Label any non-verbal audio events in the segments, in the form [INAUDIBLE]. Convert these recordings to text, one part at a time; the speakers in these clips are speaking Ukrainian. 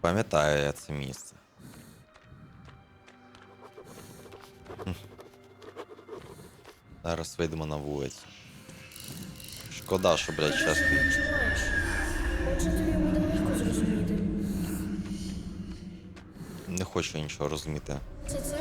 Пам'ятаю я це місце. Хм. Зараз вийдемо на вулицю. Шкода, що, блядь, час. Не хочу нічого розуміти. Це центр?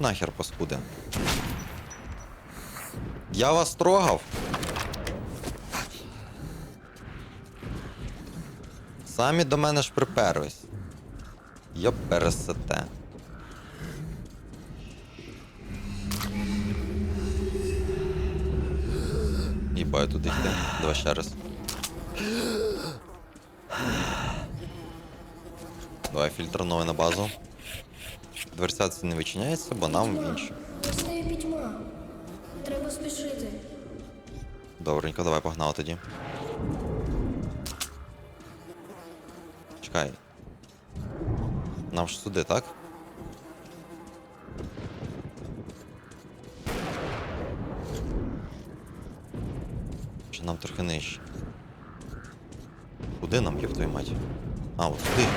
Нахер, паскуди. Я вас трогав. Самі до мене ж приперлись. Йоп пересете. Їбаю туди йти. Давай ще раз. Давай фільтр новий на базу. Дверця не відчиняється, бо нам в іншу. Настає пітьма. Треба спішити. Добренько, давай погнали тоді. Чекай. Нам ж сюди, так? Чи нам трохи нижче? Куди нам, є в твою мать? А, от сюди.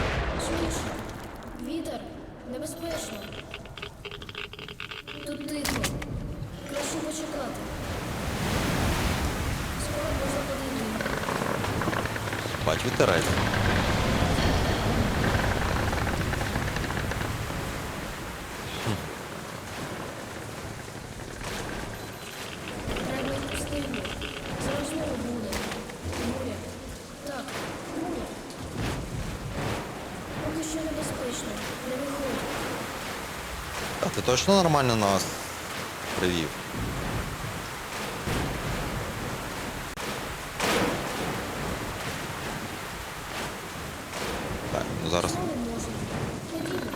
Небезпечно. Тут тихо. Краще почекати. Можна подійти. Бать, витирається. Треба йти стильно. Зараз знову буде. Буря. Так, буря. Поки що небезпечно. Не виходь. А ти точно нормально нас привів? Так, ну зараз. Знову можна. Ходімо.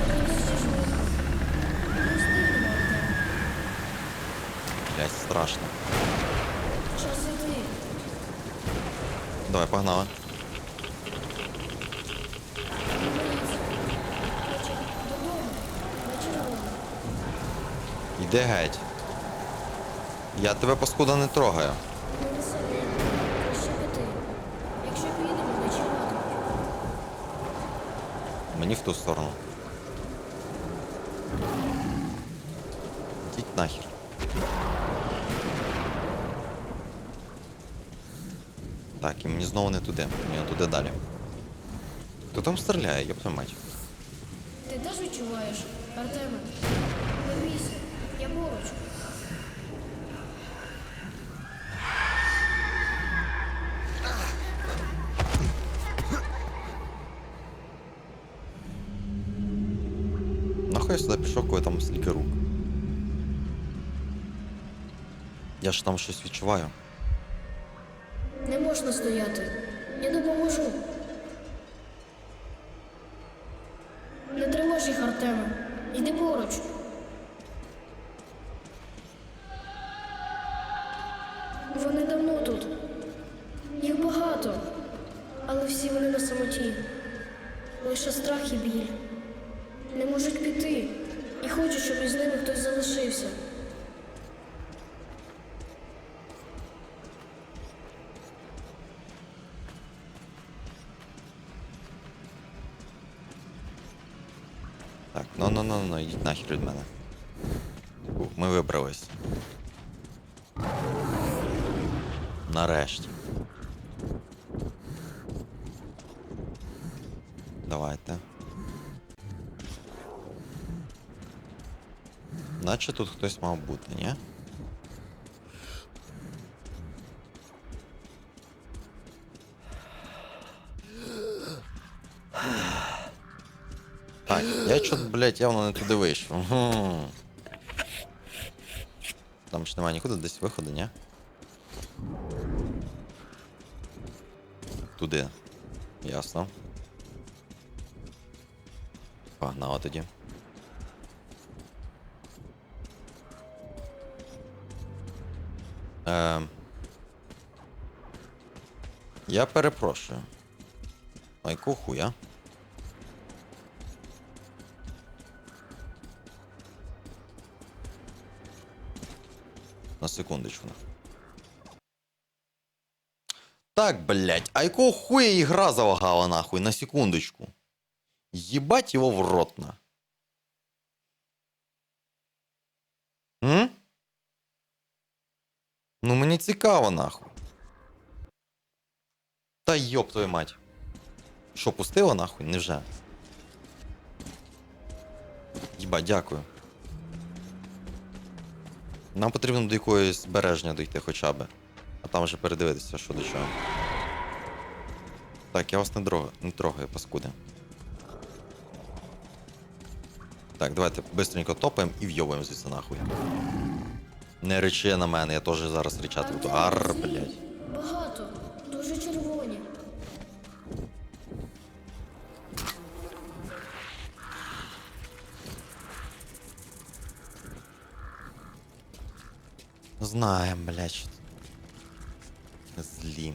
Подивися швидко. Не стильно, Артем. Блять, страшно. Час іти. Давай, погнали. Іди геть. Я тебе паскуда не трогаю. Мені в ту сторону. Ідіть нахер. Так, і мені знову не туди. Мені туди далі. Хто там стріляє, твою мать. Ти теж відчуваєш, Артеме? Не бійся, я поруч. Нахуй я сюди пішов, коли там стільки рук. Я ж там щось відчуваю. Не можна стояти. Я допоможу. Не тривож їх, Артеме. Ну йдіть нахер від мене. Ми вибрались. Нарешті. Давайте. Наче тут хтось мав бути, ні? Так, я чо, блядь, явно не туди вийшов. Угу. Там ж немає нікуди, десь виходу, ні? Туди. Ясно. Погнали тоді. Ем. Я перепрошую. Якого хуя? На секундочку. Так, блядь, а якого хуя ігра залагала нахуй? На секундочку. Ебать его в рот на. М? Ну мені цікаво нахуй. Та йоп твою мать. Що, пустила нахуй? Невже? Єба, дякую. Нам потрібно до якоїсь збереження дійти хоча б. А там вже передивитися, що до чого. Так, я вас не, дрог... не трогаю, паскуди. Так, давайте швидко топаємо і вйобуємо звідси нахуй. Не речи на мене, я теж зараз речати буду. Ар, блядь. Знаем, блядь. Злі.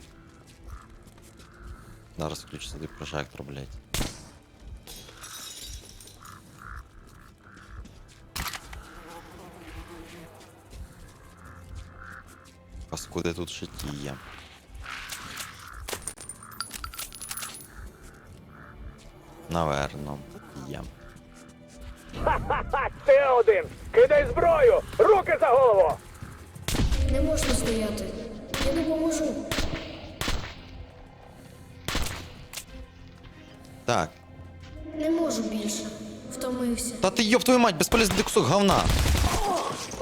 Зараз включу собі прожектор, блядь. Паскуди тут житті є. Наверно, є. Ха-ха-ха! Ти один! Кидай зброю! Руки за голову! Не можна стояти. Я допоможу. Так. Не можу більше. Втомився. Та ты ёб твою мать, бесполезный кусок говна.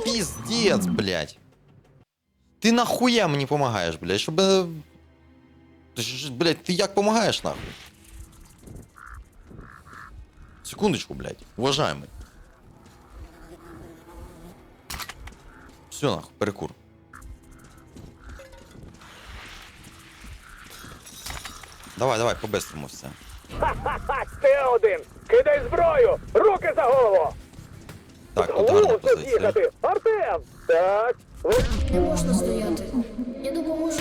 Пиздец, блядь. Ты нахуя мне помогаешь, блядь, щоб... е, Ти ж, Блядь, ти як помогаєш нахуй? Секундочку, блядь, уважаемый. Все нахуй, перекур. Давай, давай, по-быстрому все. [LAUGHS] Ха-ха-ха! Ти один! Кидай зброю! Руки за голову! Так, от гарна позиція. Артем! Так. Не можна стояти. Я допоможу.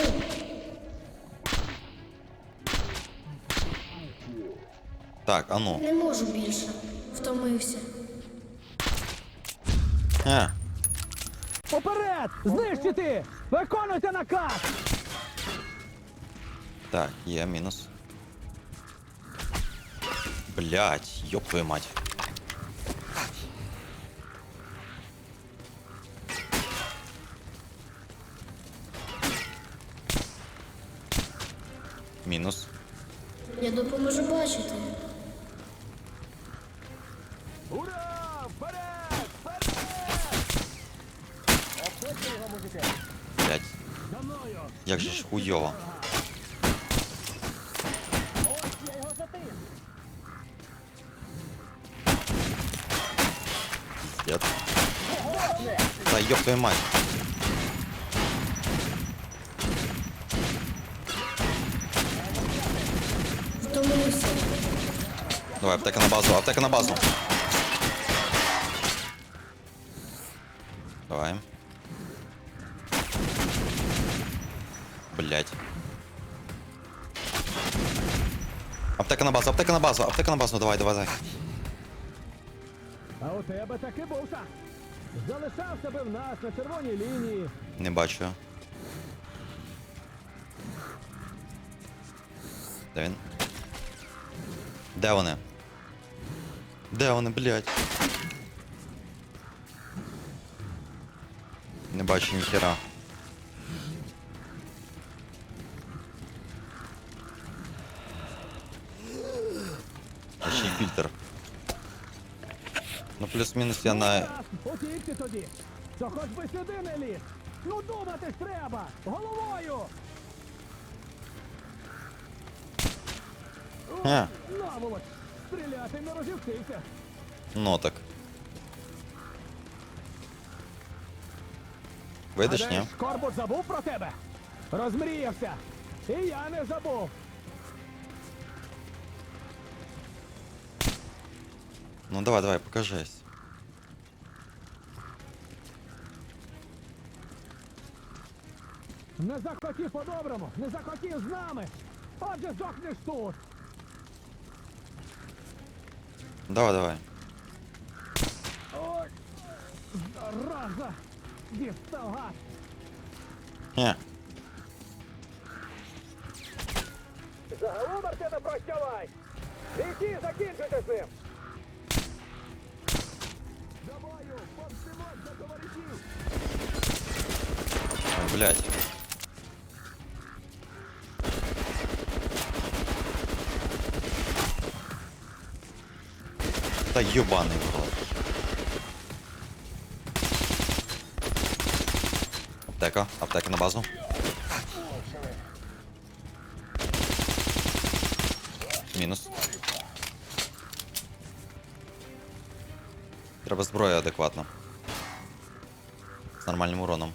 Так, а ну. Не можу більше. Втомився. А, Уперед! Знищити! Виконуйте наказ! Так, є мінус. Блять, ёб твою мать. Мінус. Я допоможу бачити. Ура! Вперед! Вперед! Блять, За мною! як же ж хуйово. Да ёб твою мать. Давай, аптека на базу, аптека на базу. Давай. Блять. Аптека на базу, аптека на базу, аптека на базу, давай, давай, давай. А у тебе таки був Залишався би в нас на червоній лінії. Не бачу. Де він? Де вони? Де вони, блядь? Не бачу ніхера. А ще й фільтр. Ну плюс-мінус я на. Раз, тоді! То хоч би сюди не ліз! Ну думати ж треба! Головою! Е, Наволоч! стріляти не розівчився. Ну так. Видиш, ні? Корбут забув про тебе? Розмріявся. І я не забув. Ну давай, давай, покажись. Не захотів по-доброму, не захотів з нами. Отже, здохнеш тут. Давай, давай. Ой, зараза. Дістав гад. Ні. Загалом Артема прощавай! Бійці, закінчуйте з ним! За бою, повстимось за товаришів. Ой, Та ёбаний в рот. Аптека, аптека на базу. Мінус. Треба зброя адекватна. З нормальним уроном.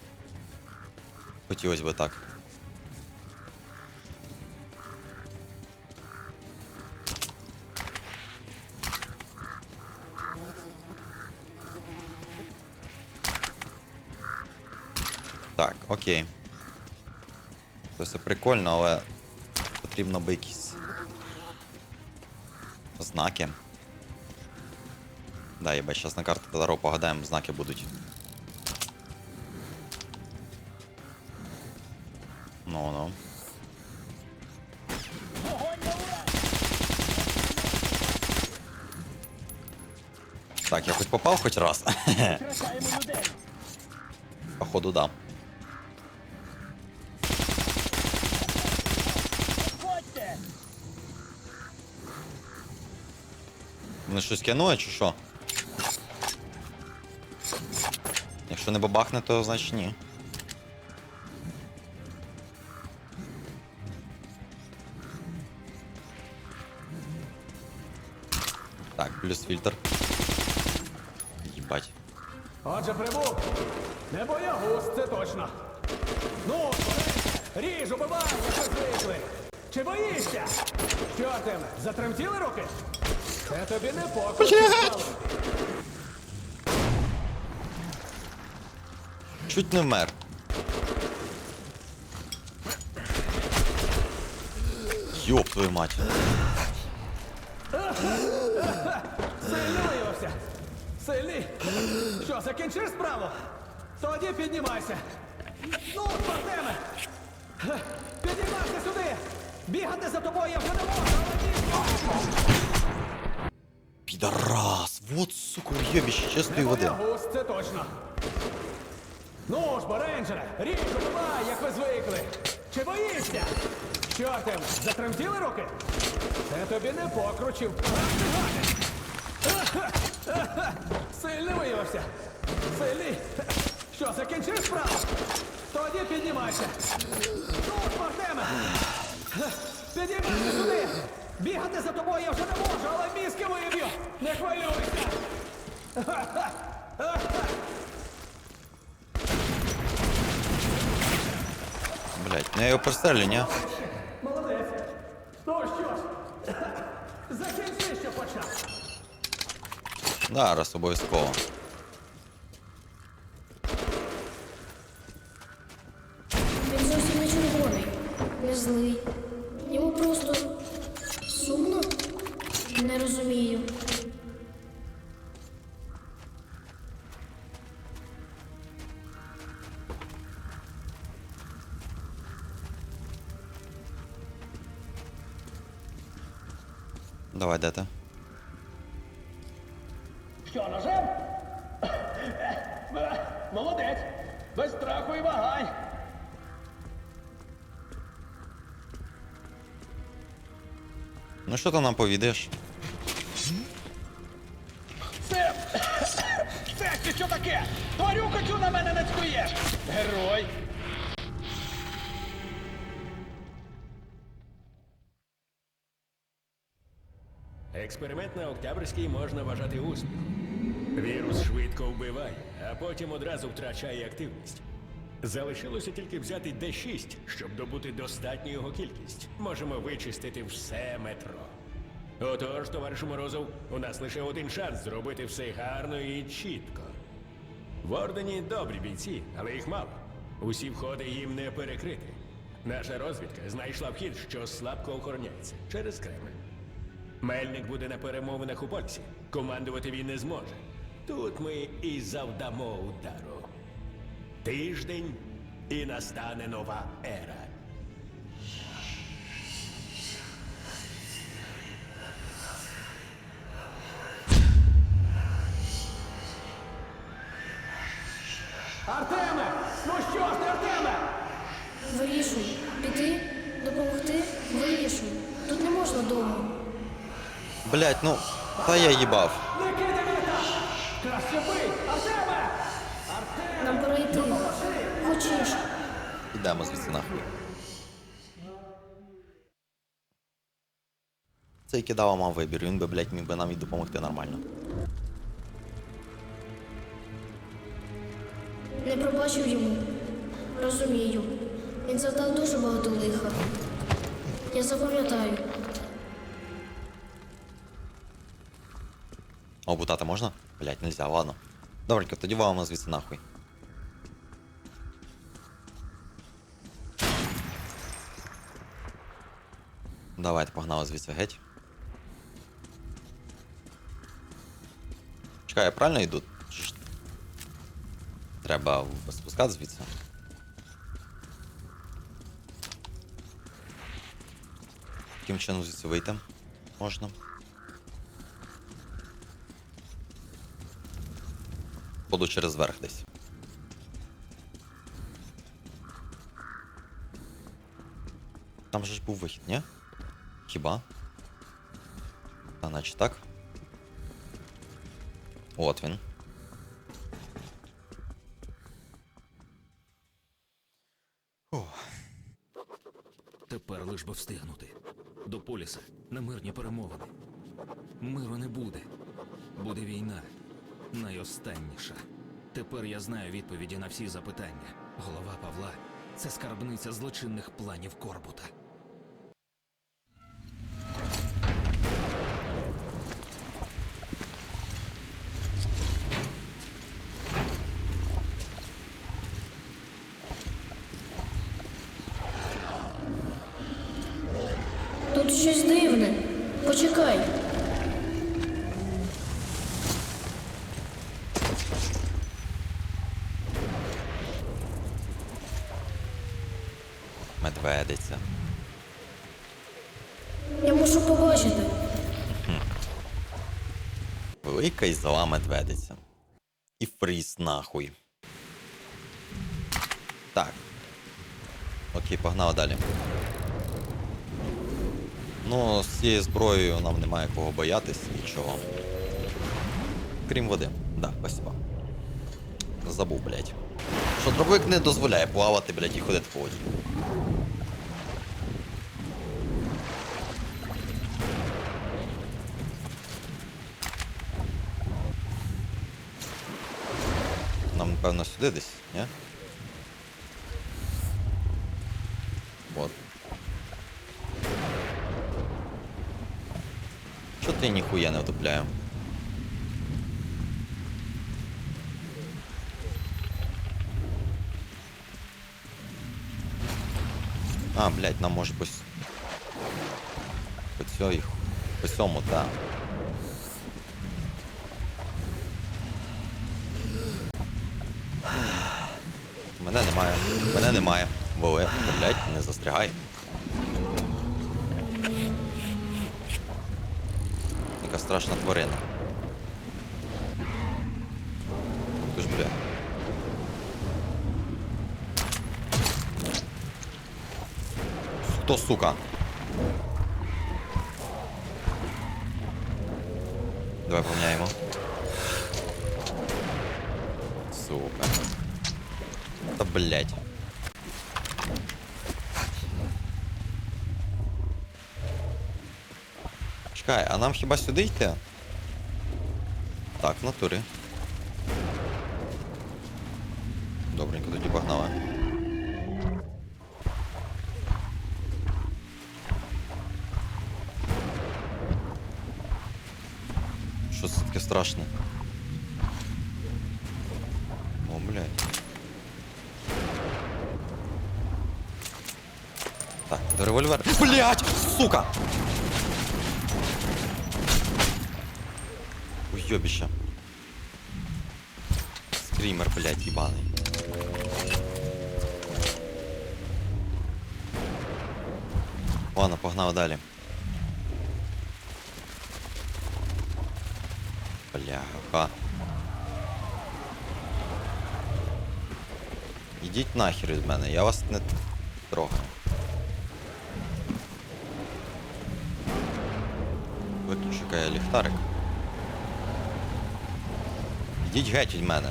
Хотілося би так. Окей. Це все прикольно, але потрібно би якісь знаки. Да, єбать, зараз на карті Тадаро погадаємо, знаки будуть. Ну, ну. Так, я хоч попав хоч раз. [LAUGHS] Походу, да. Вони щось кинули чи що? Якщо не бабахне, то значить ні. Так, плюс фільтр. Їбать. Отже, прибув. Не боягуз, це точно. Ну, бери, ріж, убивай, як ви звикли. Чи боїшся? Що, затремтіли руки? Це. Чуть не вмер. Йоп твою мать. Сильний виявився. Сильний. Що, закінчив справу? Тоді піднімайся. Ну, Артеме! Піднімайся сюди! Бігати за тобою я вже не можу, але ні. Підарас! Вот, сука, уйобище чистої води. Це точно. Ну ж, бо, рейнджере, ріж, убивай, як ви звикли. Чи боїшся? Що, Артем, затремтіли руки? Це тобі не покручів. Сильний виявився. Сильний. Що, закінчив справу? Тоді піднімайся. Ну, Артеме! Підіймайся сюди! Бігати за тобою я вже не можу, але мізки виб'ю! Не хвилюйся! Блять, ну я його пристрелю, ні? Молодець! Ну що ж, закінчи, що почав. Зараз обов'язково. Він зовсім не червоний, не злий. Йому просто. Не розумію. Давай, де ти? Що, ножем? Молодець! Без страху і вагань! Ну що ти нам повідаєш? Чи що таке? Тварюку цю на мене не цькуєш! Герой! Експеримент на Октябрьській можна вважати успіхом. Вірус швидко вбиває, а потім одразу втрачає активність. Залишилося тільки взяти D6, щоб добути достатню його кількість. Можемо вичистити все метро. Отож, товаришу Морозов, у нас лише один шанс зробити все гарно і чітко. В Ордені добрі бійці, але їх мало. Усі входи їм не перекрити. Наша розвідка знайшла вхід, що слабко охороняється через Кремль. Мельник буде на перемовинах у Польсі. Командувати він не зможе. Тут ми і завдамо удару. Тиждень і настане нова ера. Блять, ну, та я їбав. Нам пора йти. Хочеш? Ідемо звідси нахуй. Цей кидава мав вибір, він би, блять, міг би нам і допомогти нормально. Не пробачив йому. Розумію. Він завдав дуже багато лиха. Я запам'ятаю. Обутати можна? Блять, нельзя, ладно. Добренько, тоді валимо звідси нахуй. Давайте погнали звідси геть. Чекай, я правильно йду? Треба спускати звідси. Яким чином звідси вийти? Можна. Буду через верх десь. Там же ж був вихід, ні? Хіба? Та наче так. От він. Тепер лиш би встигнути. До поліса на мирні перемовини. Миру не буде. Буде війна. Найостанніша. Тепер я знаю відповіді на всі запитання. Голова Павла це скарбниця злочинних планів Корбута. Тут щось дивне. Почекай. Медведиця. Я мушу побачити. Велика і зла медведиця. І фріз нахуй. Так. Окей, погнали далі. Ну, з цією зброєю нам немає кого боятись, нічого. Крім води. Да, спасибо. Забув, блядь. Що дробовик не дозволяє плавати, блядь, і ходити по воді. Нам, напевно, сюди десь, ні? От. Чо ти ніхуя не втопляю? А, блядь, нам може по... По цьому, по цьому, так. Мене немає. Мене немає. Вове, блядь, не застрягай. Яка страшна тварина. Хто, сука? Давай поміняємо. Сука. Та блять. Чекай, Чекай, а нам хіба сюди йти? Так, в натурі. Добренько, тоді погнали. Страшне? О, блядь. Так, до револьвера. Блять! Сука! Уйобище. Скример, блядь, ебаный. Ладно, погнали далі. Бляха. Ідіть нахер від мене, я вас не трогаю. Виключу-ка ліхтарик. Ідіть геть від мене.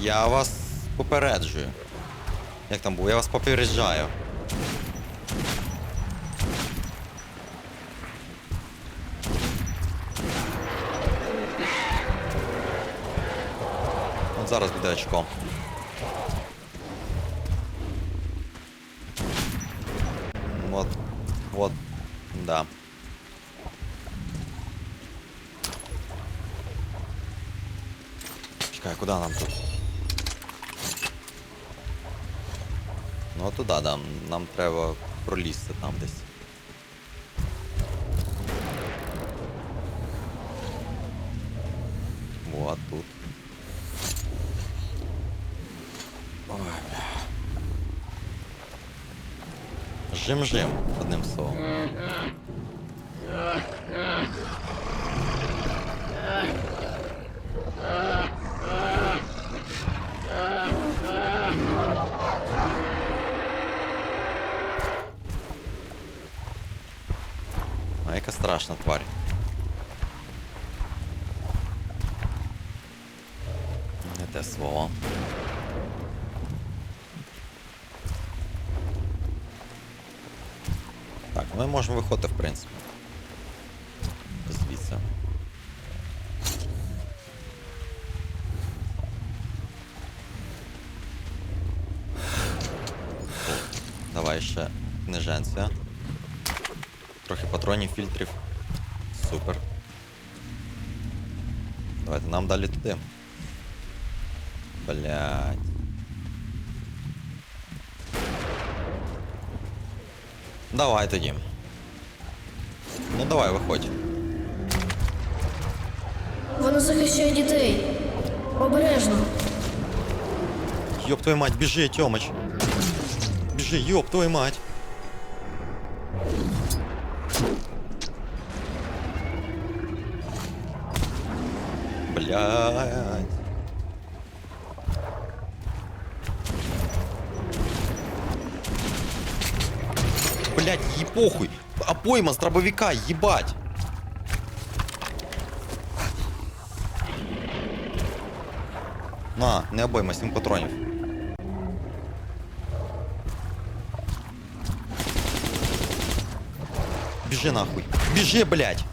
Я вас попереджую. Як там було? Я вас попереджаю. Зараз буде очко. Вот. Вот. Да. Чекай, куди нам тут? Ну туди, да. Нам треба пролізти там десь. Вот тут. Жим-жим, одним словом. А яка страшна тварь. можемо виходити, в принципі. Звідси. Давай ще книженця. Трохи патронів, фільтрів. Супер. Давайте нам далі туди. Блять. Давай тоді. Ну давай, виходь. Вони захищають дітей. Обережно. Ёб твою мать, біжи, Тёмыч. Біжи, ёб твою мать. Блядь. Блядь, ей похуй. А пойма с дробовика, ебать. На, не обойма, 7 патронів. Біжи нахуй. Біжи, блядь.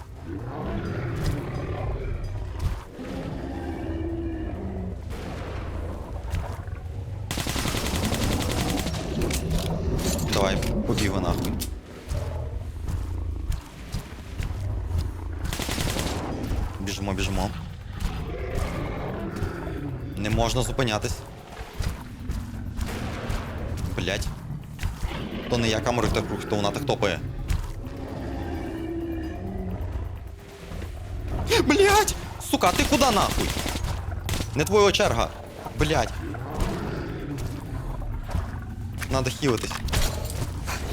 Давай, побігли нахуй. Можна зупинятись. Блять. То не я камеру так рух, то вона так топає. Блять! Сука, ти куди нахуй? Не твоя черга. Блять. Надо хілитись.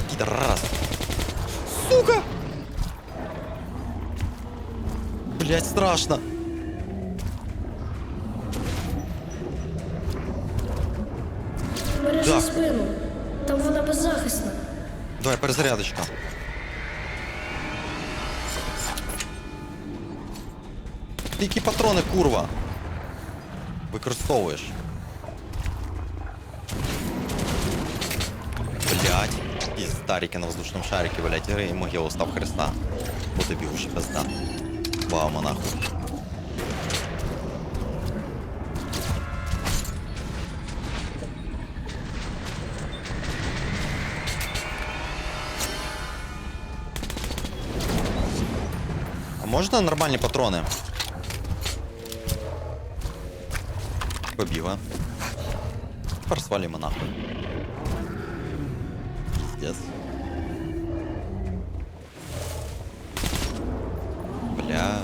Підраз. Сука! Блять, страшно. Бережи спину. Там вона беззахисна. Давай, перезарядочка. Які патрони, курва? Використовуєш. блядь. І старіки на воздушному шарике, блядь, і могилу став Христа. Бо тобі уже пизда. Вау, нахуй. можна нормальні патрони? Побігла. Тепер свалімо нахуй. Пиздец. Блядь.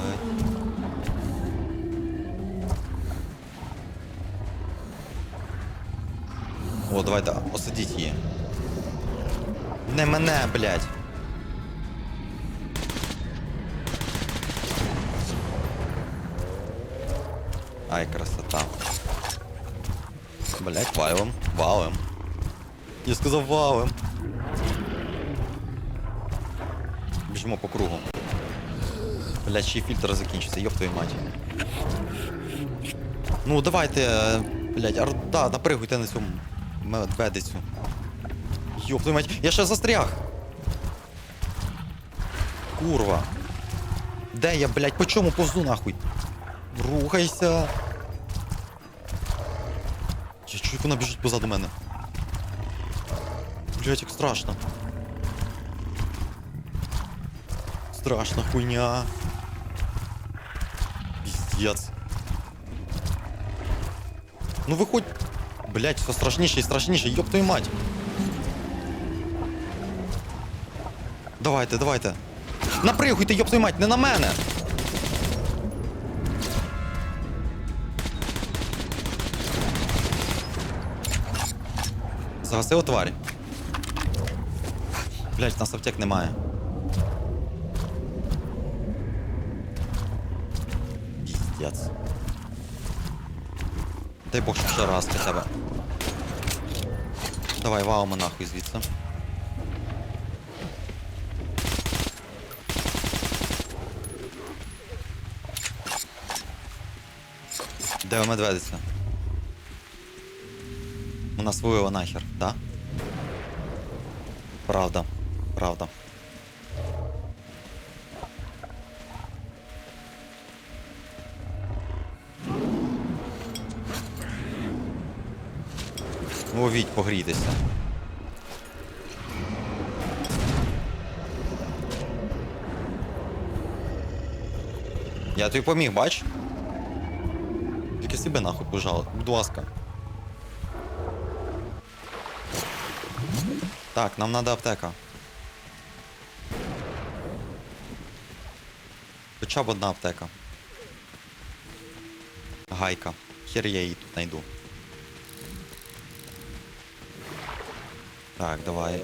О, давайте осадіть її. Не мене, блядь. Ай, красота. Блять, валим, валим. Я сказав валим. Біжимо по кругу. Блять, ще й фільтр закінчиться, ёб твою мать. Ну, давайте, блять, ар... да, напригуйте на цю медведицю. Ёб твою мать, я ще застряг. Курва. Де я, блять, по чому повзу нахуй? Рухайся. Як вона біжить позаду мене. Блять, як страшно. Страшна хуйня. Пиздец. Ну виходь. Блять, все страшніше і страшніше, ёб твою мать. Давайте, давайте. Напригуйте, ёб твою мать, не на мене. Загасив тварі. Блять, нас аптек немає. Піздец. Дай Бог, щоб ще раз хоча б. Давай, ваумо нахуй звідси. Де медведиця? Свою нахер, да? Правда, правда. Ловіть, погрітися. Я тобі поміг, бач? Тільки себе нахуй пожал, будь ласка. Так, нам надо аптека. Хоча б одна аптека. Гайка. Хер я її тут знайду. Так, давай.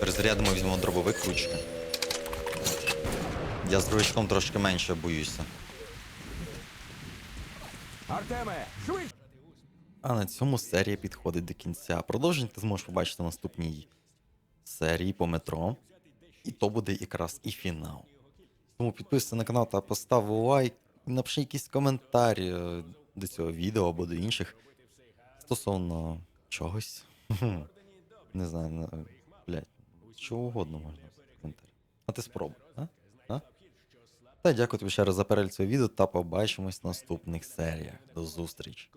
Перезарядимо, візьмемо дробовик ручки. Я з дробовичком трошки менше боюся. Артеме, швидше! А на цьому серія підходить до кінця. Продовження ти зможеш побачити в наступній серії по метро. І то буде якраз і фінал. Тому підписуйся на канал та постав лайк, напиши якийсь коментар е, до цього відео або до інших стосовно чогось. Не знаю, на- блядь, чого угодно можна коментарі. А ти спробуй, а? а? Та дякую тобі ще раз за перегляд цього відео та побачимось в наступних серіях. До зустрічі.